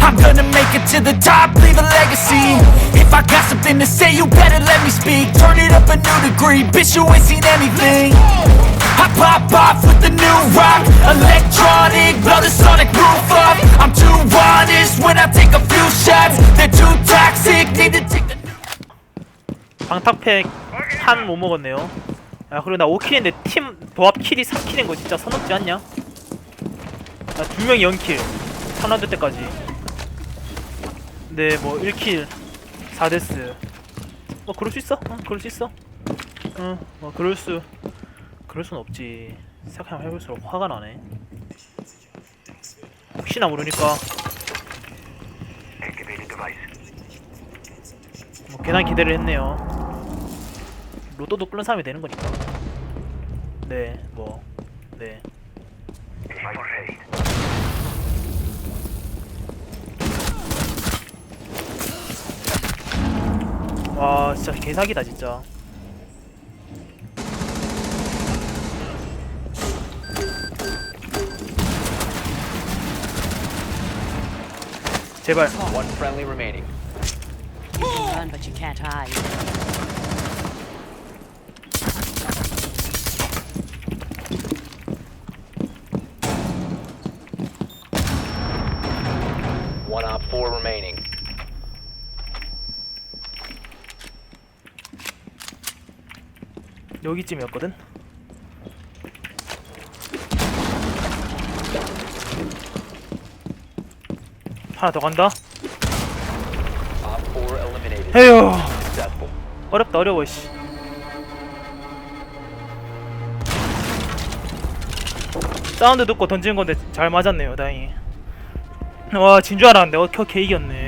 I'm gonna make it to the top, leave a legacy. If I got something to say, you better let me speak. Turn it up a new degree, bitch, you ain't seen anything. I pop off with the new rock, electronic, blow the sonic roof up. I'm too honest when I take a few shots. They're too toxic, need to take the. 방탁팩 한못 먹었네요. 야 그리고 나 5킬인데 팀 도합 킬이 3킬인 거 진짜 선 넘지 않냐? 나 두 명이 0킬 3라운드 때까지. 근데 뭐 1킬 4데스. 뭐 그럴 수 있어? 어, 그럴 수 있어. 응, 뭐 그럴 수 그럴 순 없지. 생각하면 해볼수록 화가 나네. 혹시나 모르니까 뭐 괜한 기대를 했네요. 로또도 끄는 사람이 되는 거니까. 네, 뭐, 네. 와, 진짜 개사기다 진짜. 제발. One friendly remaining. You can run, but you can't hide. One op four remaining. 여기쯤이었거든. 하나 더 간다. Successful. 어렵다 어려워 씨. 사운드 듣고 던지는 건데 잘 맞았네요, 다행히. 와, 진 줄 알았는데 어, 켜개 이겼네.